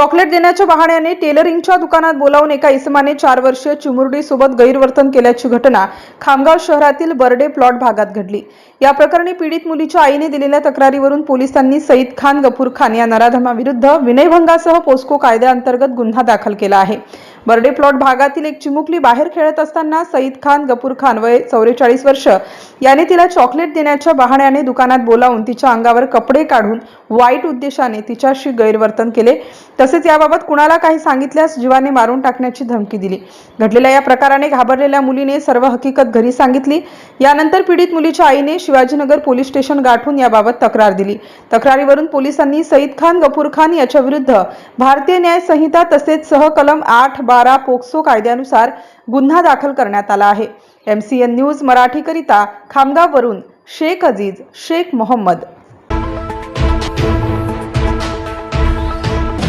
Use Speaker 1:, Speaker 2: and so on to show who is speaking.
Speaker 1: Chocolate देण्याच्या बहाण्याने टेलरिंगच्या दुकानात बोलावून एका इसमाने चार वर्षीय चिमुरडी सोबत गैरवर्तन केल्याची घटना खामगाव शहरातील बर्डे प्लॉट भागात घडली. या प्रकरणी पीडित मुलीच्या आईने दिलेल्या तक्रारीवरून पोलिसांनी सईद खान गफूर खान या नराधमाविरुद्ध विनयभंगासह पोस्को कायद्याअंतर्गत गुन्हा दाखल केला आहे. बर्डे प्लॉट भागातील एक चिमुकली बाहेर खेळत असताना सईद खान गफूर खान वय चौवेचाळीस वर्ष. याने तिला चॉकलेट देण्याच्या बहाण्याने दुकानात बोलावून तिच्या अंगावर कपडे काढून वाईट उद्देशाने तिच्याशी गैरवर्तन केले. तसेच याबाबत कुणाला काही सांगितल्यास जीवाने मारून टाकण्याची धमकी दिली. घडलेल्या या प्रकाराने घाबरलेल्या मुलीने सर्व हकीकत घरी सांगितली. यानंतर पीडित मुलीच्या आईने शिवाजीनगर पोलीस स्टेशन गाठून याबाबत तक्रार दिली. तक्रारीवरून पोलिसांनी सईद खान गफूर खान याच्याविरुद्ध भारतीय न्याय संहिता तसेच सहकलम आठ बारा पोक्सो कायद्यानुसार गुन्हा दाखल करण्यात आला आहे. एम सी एन न्यूज मराठीकरिता खामगाववरून शेख अजीज शेख मोहम्मद.